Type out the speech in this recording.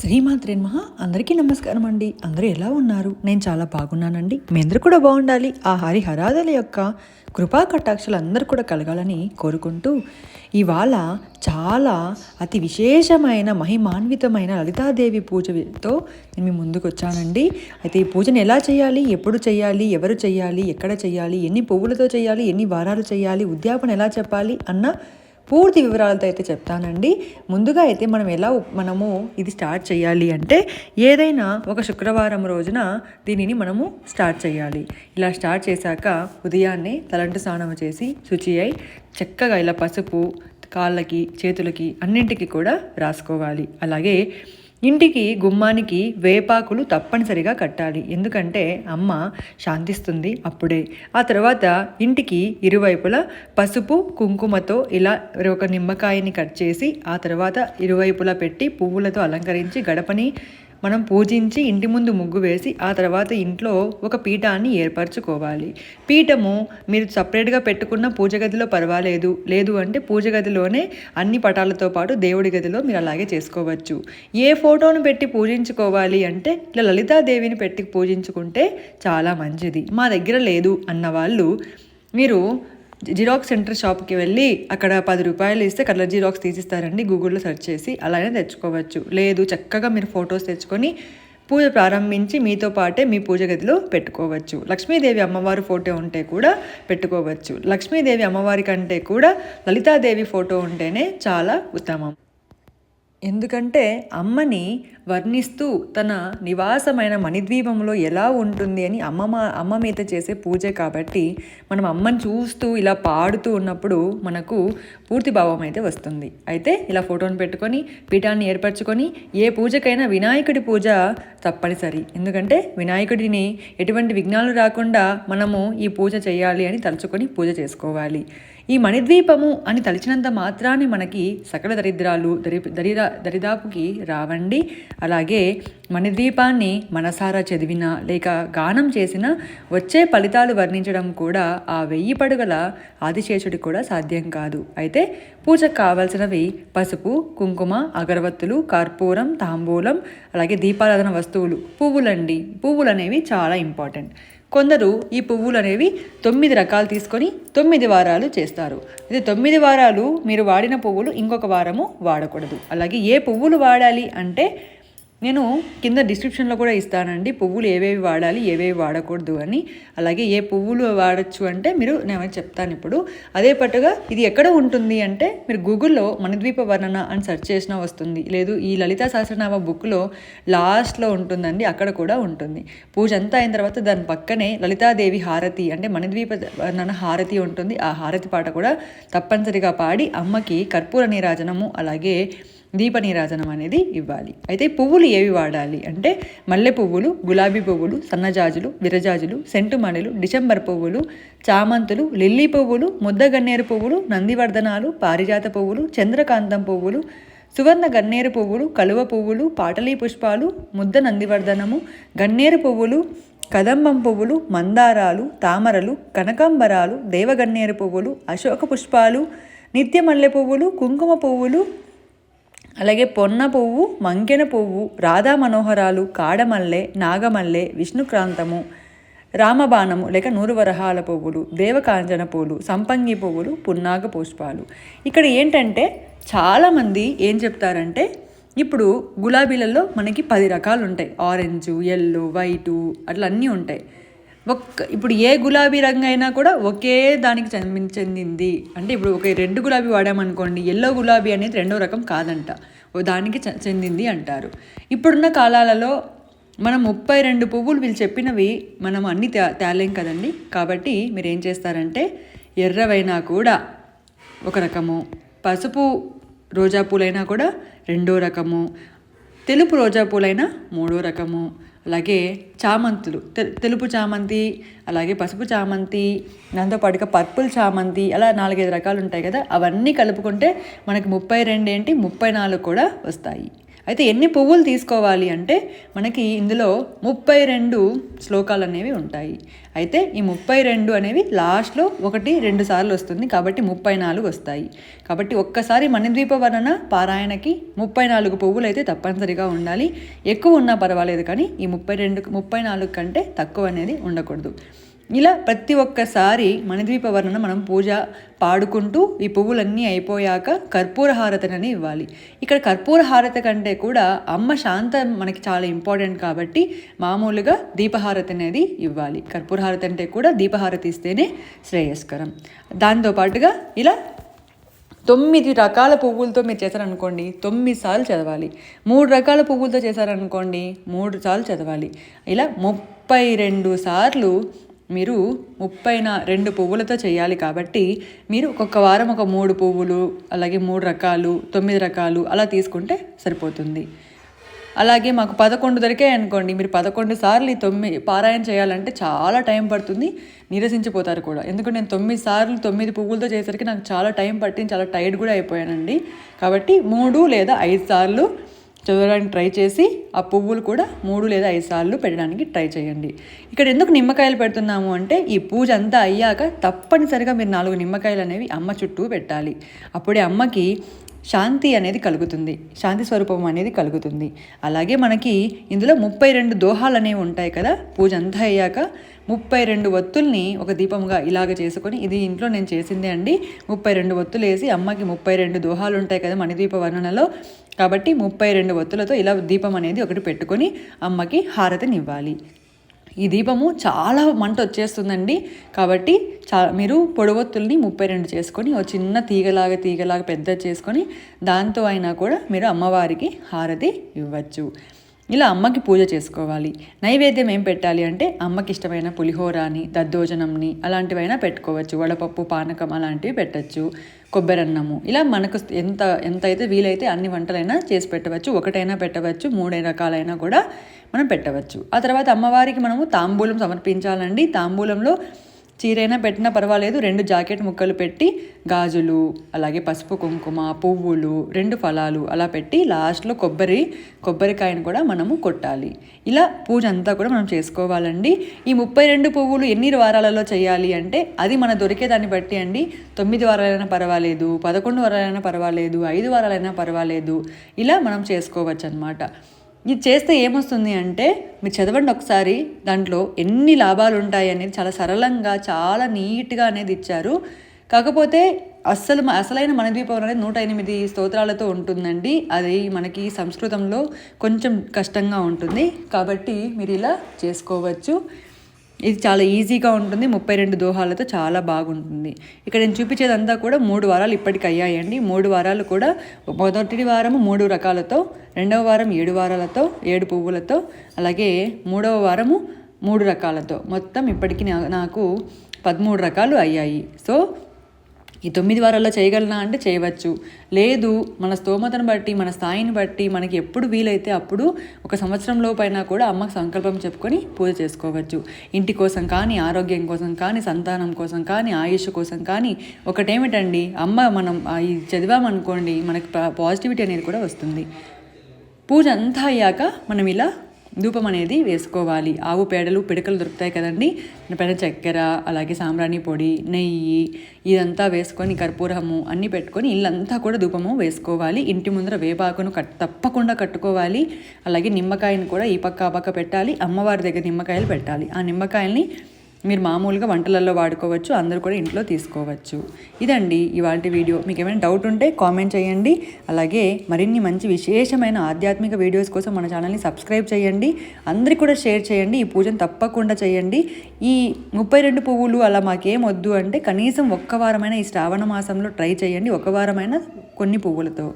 శ్రీమాత్రే మహా అందరికీ నమస్కారం అండి. అందరూ ఎలా ఉన్నారు? నేను చాలా బాగున్నానండి. మీ అందరూ కూడా బాగుండాలి. ఆ హరి హరాదల యొక్క కృపా కటాక్షలు అందరూ కూడా కలగాలని కోరుకుంటూ ఇవాళ చాలా అతి విశేషమైన మహిమాన్వితమైన లలితాదేవి పూజతో నేను మీ ముందుకు వచ్చానండి. అయితే ఈ పూజను ఎలా చేయాలి? ఎప్పుడు చేయాలి? ఎవరు చేయాలి? ఎక్కడ చేయాలి? ఎన్ని పువ్వులతో చేయాలి? ఎన్ని వారాలు చేయాలి? ఉద్యాపన ఎలా చెప్పాలి? అన్న పూర్తి వివరాలతో అయితే చెప్తానండి. ముందుగా అయితే మనం ఎలా మనము ఇది స్టార్ట్ చేయాలి అంటే ఏదైనా ఒక శుక్రవారం రోజున దీనిని మనము స్టార్ట్ చేయాలి. ఇలా స్టార్ట్ చేశాక ఉదయాన్నే తలంటు స్నానం చేసి శుచి అయి చక్కగా ఇలా పసుపు కాళ్ళకి చేతులకి అన్నింటికి కూడా రాసుకోవాలి. అలాగే ఇంటికి గుమ్మానికి వేపాకులు తప్పనిసరిగా కట్టాలి. ఎందుకంటే అమ్మ శాంతిస్తుంది అప్పుడే. ఆ తర్వాత ఇంటికి ఇరువైపులా పసుపు కుంకుమతో ఇలా ఒక నిమ్మకాయని కట్ చేసి ఆ తర్వాత ఇరువైపులా పెట్టి పువ్వులతో అలంకరించి గడపని మనం పూజించి ఇంటి ముందు ముగ్గు వేసి ఆ తర్వాత ఇంట్లో ఒక పీఠాన్ని ఏర్పరచుకోవాలి. పీఠము మీరు సపరేట్గా పెట్టుకున్న పూజ గదిలో పర్వాలేదు. లేదు అంటే పూజ గదిలోనే అన్ని పటాలతో పాటు దేవుడి గదిలో మీరు అలాగే చేసుకోవచ్చు. ఏ ఫోటోను పెట్టి పూజించుకోవాలి అంటే ఇలా లలితాదేవిని పెట్టి పూజించుకుంటే చాలా మంచిది. మా దగ్గర లేదు అన్న వాళ్ళు మీరు జిరాక్స్ సెంటర్ షాప్కి వెళ్ళి అక్కడ పది రూపాయలు ఇస్తే కలర్ జిరాక్స్ తీసిస్తారండి. గూగుల్లో సెర్చ్ చేసి అలానే తెచ్చుకోవచ్చు. లేదు చక్కగా మీరు ఫొటోస్ తెచ్చుకొని పూజ ప్రారంభించి మీతో పాటే మీ పూజ గదిలో పెట్టుకోవచ్చు. లక్ష్మీదేవి అమ్మవారి ఫోటో ఉంటే కూడా పెట్టుకోవచ్చు. లక్ష్మీదేవి అమ్మవారి కంటే కూడా లలితాదేవి ఫోటో ఉంటేనే చాలా ఉత్తమం. ఎందుకంటే అమ్మని వర్ణిస్తూ తన నివాసమైన మణిద్వీపంలో ఎలా ఉంటుంది అని అమ్మ మా- అమ్మ మీద చేసే పూజ కాబట్టి మనం అమ్మని చూస్తూ ఇలా పాడుతూ ఉన్నప్పుడు మనకు పూర్తి భావం అయితే వస్తుంది. అయితే ఇలా ఫోటోని పెట్టుకొని పీఠాన్ని ఏర్పరచుకొని ఏ పూజకైనా వినాయకుడి పూజ తప్పనిసరి. ఎందుకంటే వినాయకుడిని ఎటువంటి విఘ్నాలు రాకుండా మనము ఈ పూజ చేయాలి అని తలుచుకొని పూజ చేసుకోవాలి. ఈ మణిద్వీపము అని తలిచినంత మాత్రాన్ని మనకి సకల దరిద్రాలు దరి దరిదా దరిదాపుకి రావండి. అలాగే మణిద్వీపాన్ని మనసారా చదివిన లేక గానం చేసిన వచ్చే ఫలితాలు వర్ణించడం కూడా ఆ వెయ్యి పడుగల ఆదిశేషుడి కూడా సాధ్యం కాదు. అయితే పూజకు కావాల్సినవి పసుపు కుంకుమ అగరవత్తులు కర్పూరం తాంబూలం అలాగే దీపారాధన వస్తువులు పువ్వులండి. పువ్వులు అనేవి చాలా ఇంపార్టెంట్ కొందరు ఈ పువ్వులు అనేవి తొమ్మిది రకాలు తీసుకొని తొమ్మిది వారాలు చేస్తారు. అయితే తొమ్మిది వారాలు మీరు వాడిన పువ్వులు ఇంకొక వారము వాడకూడదు. అలాగే ఏ పువ్వులు వాడాలి అంటే నేను కింద డిస్క్రిప్షన్లో కూడా ఇస్తానండి. పువ్వులు ఏవేవి వాడాలి ఏవేవి వాడకూడదు అని. అలాగే ఏ పువ్వులు వాడచ్చు అంటే మీరు నేను చెప్తాను ఇప్పుడు. అదే పట్టుగా ఇది ఎక్కడ ఉంటుంది అంటే మీరు గూగుల్లో మణిద్వీప వర్ణన అని సెర్చ్ చేసినా వస్తుంది. లేదు ఈ లలితా సహస్రనామ బుక్లో లాస్ట్లో ఉంటుందండి అక్కడ కూడా ఉంటుంది. పూజ అంతా అయిన తర్వాత దాని పక్కనే లలితాదేవి హారతి అంటే మణిద్వీప వర్ణన హారతి ఉంటుంది. ఆ హారతి పాట కూడా తప్పనిసరిగా పాడి అమ్మకి కర్పూర నీరాజనము అలాగే దీప నీరాజనం అనేది ఇవ్వాలి. అయితే పువ్వులు ఏవి వాడాలి అంటే మల్లె పువ్వులు గులాబీ పువ్వులు సన్నజాజులు విరజాజులు సెంటుమణులు డిసెంబర్ పువ్వులు చామంతులు లిల్లీ పువ్వులు ముద్ద గన్నేరు పువ్వులు నందివర్ధనాలు పారిజాత పువ్వులు చంద్రకాంతం పువ్వులు సువర్ణ గన్నేరు పువ్వులు కలువ పువ్వులు పాటలీ పుష్పాలు ముద్ద నందివర్ధనము గన్నేరు పువ్వులు కదంబం పువ్వులు మందారాలు తామరలు కనకాంబరాలు దేవగన్నేరు పువ్వులు అశోక పుష్పాలు నిత్య మల్లె పువ్వులు కుంకుమ పువ్వులు అలాగే పొన్న పువ్వు మంకెన పువ్వు రాధా మనోహరాలు కాడమల్లె నాగమల్లె విష్ణుక్రాంతము రామబాణము లేక నూరువరహాల పువ్వులు దేవకాంజన పువ్వులు సంపంగి పువ్వులు పున్నాగ పుష్పాలు. ఇక్కడ ఏంటంటే చాలామంది ఏం చెప్తారంటే ఇప్పుడు గులాబీలలో మనకి పది రకాలు ఉంటాయి ఆరెంజ్ ఎల్లో వైటు అట్లా అన్నీ ఉంటాయి. ఒక్క ఇప్పుడు ఏ గులాబీ రంగు అయినా కూడా ఒకే దానికి చెంది- చెందింది. అంటే ఇప్పుడు ఒక రెడ్ గులాబీ వాడామనుకోండి ఎల్లో గులాబీ అనేది రెండో రకం కాదంట. ఓ దానికి చె- చెందింది అంటారు. ఇప్పుడున్న కాలాలలో మనం ముప్పై రెండు పువ్వులు వీళ్ళు చెప్పినవి మనం అన్ని తే తేలేం కదండి. కాబట్టి మీరు ఏం చేస్తారంటే ఎర్రవైనా కూడా ఒక రకము పసుపు రోజా పూలైనా కూడా రెండో రకము తెలుపు రోజా పూలైనా మూడో రకము అలాగే చామంతులు తెలుపు చామంతి అలాగే పసుపు చామంతి దాంతోపాటుగా పర్పుల్ చామంతి అలా నాలుగైదు రకాలు ఉంటాయి కదా అవన్నీ కలుపుకుంటే మనకి ముప్పై రెండు ఏంటి ముప్పై నాలుగు కూడా వస్తాయి. అయితే ఎన్ని పువ్వులు తీసుకోవాలి అంటే మనకి ఇందులో ముప్పై రెండు శ్లోకాలు అనేవి ఉంటాయి. అయితే ఈ ముప్పై రెండు అనేవి లాస్ట్లో ఒకటి రెండు సార్లు వస్తుంది కాబట్టి ముప్పై నాలుగు వస్తాయి. కాబట్టి ఒక్కసారి మణిద్వీప వర్ణన పారాయణకి ముప్పై నాలుగు పువ్వులు అయితే తప్పనిసరిగా ఉండాలి. ఎక్కువ ఉన్నా పర్వాలేదు కానీ ఈ ముప్పై రెండు ముప్పై నాలుగు కంటే తక్కువ అనేది ఉండకూడదు. ఇలా ప్రతి ఒక్కసారి మణిద్వీప వర్ణన మనం పూజ పాడుకుంటూ ఈ పువ్వులన్నీ అయిపోయాక కర్పూర హారతనని ఇవ్వాలి. ఇక్కడ కర్పూర హారత కంటే కూడా అమ్మ శాంత మనకి చాలా ఇంపార్టెంట్ కాబట్టి మామూలుగా దీపహారతి అనేది ఇవ్వాలి. కర్పూర హారతి అంటే కూడా దీపహారతి ఇస్తేనే శ్రేయస్కరం. దాంతోపాటుగా ఇలా తొమ్మిది రకాల పువ్వులతో మీరు చేశారనుకోండి తొమ్మిది సార్లు చదవాలి. మూడు రకాల పువ్వులతో చేశారనుకోండి మూడు సార్లు చదవాలి. ఇలా ముప్పై రెండు సార్లు మీరు ముప్పైన రెండు పువ్వులతో చేయాలి కాబట్టి మీరు ఒక్కొక్క వారం ఒక మూడు పువ్వులు అలాగే మూడు రకాలు తొమ్మిది రకాలు అలా తీసుకుంటే సరిపోతుంది. అలాగే మాకు పదకొండు దొరికాయి అనుకోండి మీరు పదకొండు సార్లు ఈ తొమ్మిది పారాయణ చేయాలంటే చాలా టైం పడుతుంది నిరసించిపోతారు కూడా. ఎందుకంటే నేను తొమ్మిది సార్లు తొమ్మిది పువ్వులతో చేసరికి నాకు చాలా టైం పట్టింది చాలా టైర్డ్ కూడా అయిపోయానండి. కాబట్టి మూడు లేదా ఐదు సార్లు చదవడానికి ట్రై చేసి ఆ పువ్వులు కూడా మూడు లేదా ఐదు సార్లు పెట్టడానికి ట్రై చేయండి. ఇక్కడ ఎందుకు నిమ్మకాయలు పెడుతున్నాము అంటే ఈ పూజ అంతా అయ్యాక తప్పనిసరిగా మీరు నాలుగు నిమ్మకాయలు అనేవి అమ్మ చుట్టూ పెట్టాలి. అప్పుడే అమ్మకి శాంతి అనేది కలుగుతుంది. శాంతి స్వరూపం అనేది కలుగుతుంది. అలాగే మనకి ఇందులో ముప్పై రెండు దోహాలు అనేవి ఉంటాయి కదా? పూజ అంతా అయ్యాక ముప్పై రెండు ఒత్తుల్ని ఒక దీపంగా ఇలాగ చేసుకొని ఇది ఇంట్లో నేను చేసిందే అండి. ముప్పై రెండు ఒత్తులు వేసి అమ్మకి ముప్పై రెండు దోహాలు ఉంటాయి కదా మణిదీప వర్ణనలో. కాబట్టి ముప్పై రెండు ఒత్తులతో ఇలా దీపం అనేది ఒకటి పెట్టుకొని అమ్మకి హారతినివ్వాలి ఈ దీపము చాలా మంట వచ్చేస్తుందండి. కాబట్టి చా మీరు పొడవొత్తుల్ని ముప్పై రెండు చేసుకొని ఒక చిన్న తీగలాగా తీగలాగా పెద్ద చేసుకొని దాంతో అయినా కూడా మీరు అమ్మవారికి హారతి ఇవ్వచ్చు. ఇలా అమ్మకి పూజ చేసుకోవాలి. నైవేద్యం ఏం పెట్టాలి అంటే అమ్మకి ఇష్టమైన పులిహోరాని దద్దోజనంని అలాంటివైనా పెట్టుకోవచ్చు. వడపప్పు పానకం అలాంటివి పెట్టచ్చు. కొబ్బరన్నము. ఇలా మనకు ఎంత ఎంత అయితే వీలైతే అన్ని వంటలైనా చేసి పెట్టవచ్చు. ఒకటైనా పెట్టవచ్చు. మూడే రకాలైనా కూడా మనం పెట్టవచ్చు. ఆ తర్వాత అమ్మవారికి మనము తాంబూలం సమర్పించాలండి. తాంబూలంలో చీరైనా పెట్టినా పర్వాలేదు. రెండు జాకెట్ ముక్కలు పెట్టి గాజులు అలాగే పసుపు కుంకుమ పువ్వులు రెండు ఫలాలు అలా పెట్టి లాస్ట్లో కొబ్బరి కొబ్బరికాయను కూడా మనము కొట్టాలి. ఇలా పూజ అంతా కూడా మనం చేసుకోవాలండి. ఈ ముప్పై రెండు పువ్వులు ఎన్ని వారాలలో చేయాలి అంటే అది మన దొరికేదాన్ని బట్టి అండి. తొమ్మిది వారాలైనా పర్వాలేదు పదకొండు వారాలైనా పర్వాలేదు ఐదు వారాలైనా పర్వాలేదు. ఇలా మనం చేసుకోవచ్చు అనమాట ఇది చేస్తే ఏమొస్తుంది అంటే మీరు చదవండి ఒకసారి దాంట్లో ఎన్ని లాభాలు ఉంటాయి అనేది చాలా సరళంగా చాలా నీట్గా అనేది ఇచ్చారు. కాకపోతే అస్సలు అసలైన మనద్వీపం అనేది నూట ఎనిమిది స్తోత్రాలతో ఉంటుందండి. అది మనకి సంస్కృతంలో కొంచెం కష్టంగా ఉంటుంది. కాబట్టి మీరు ఇలా చేసుకోవచ్చు. ఇది చాలా ఈజీగా ఉంటుంది. ముప్పై రెండు దోహాలతో చాలా బాగుంటుంది. ఇక్కడ నేను చూపించేదంతా కూడా మూడు వారాలు ఇప్పటికి అయ్యాయండి. మూడు వారాలు కూడా మొదటి వారం మూడు రకాలతో రెండవ వారం ఏడు వారాలతో ఏడు పువ్వులతో అలాగే మూడవ వారము మూడు రకాలతో. మొత్తం ఇప్పటికి నాకు పదమూడు రకాలు అయ్యాయి. సో ఈ తొమ్మిది వారాల్లో చేయగలనా అంటే చేయవచ్చు. లేదు మన స్తోమతను బట్టి మన స్థాయిని బట్టి మనకి ఎప్పుడు వీలైతే అప్పుడు ఒక సంవత్సరంలో పైన కూడా అమ్మకు సంకల్పం చెప్పుకొని పూజ చేసుకోవచ్చు. ఇంటి కోసం కానీ ఆరోగ్యం కోసం కానీ సంతానం కోసం కానీ ఆయుష్ కోసం కానీ ఒకటేమిటండి అమ్మ మనం ఇది చదివామనుకోండి మనకి పాజిటివిటీ అనేది కూడా వస్తుంది. పూజ అంతా అయ్యాక మనం ఇలా ధూపం అనేది వేసుకోవాలి. ఆవు పేడలు పిడకలు దొరుకుతాయి కదండి. పైన చక్కెర అలాగే సాంబ్రాణి పొడి నెయ్యి ఇదంతా వేసుకొని కర్పూరము అన్నీ పెట్టుకొని ఇల్లంతా కూడా ధూపము వేసుకోవాలి. ఇంటి ముందర వేపాకును కట్ తప్పకుండా కట్టుకోవాలి. అలాగే నిమ్మకాయని కూడా ఈ పక్క ఆ పక్క పెట్టాలి. అమ్మవారి దగ్గర నిమ్మకాయలు పెట్టాలి. ఆ నిమ్మకాయల్ని మీరు మామూలుగా వంటలలో వాడుకోవచ్చు అందరూ కూడా ఇంట్లో తీసుకోవచ్చు. ఇదండి ఇవాళ వీడియో. మీకు ఏమైనా డౌట్ ఉంటే కామెంట్ చేయండి. అలాగే మరిన్ని మంచి విశేషమైన ఆధ్యాత్మిక వీడియోస్ కోసం మన ఛానల్ని సబ్స్క్రైబ్ చేయండి. అందరికీ కూడా షేర్ చేయండి. ఈ పూజను తప్పకుండా చేయండి. ఈ ముప్పై రెండు పువ్వులు అలా మాకేం వద్దు అంటే కనీసం ఒక్క వారమైన ఈ శ్రావణ మాసంలో ట్రై చేయండి. ఒక వారమైన కొన్ని పువ్వులతో.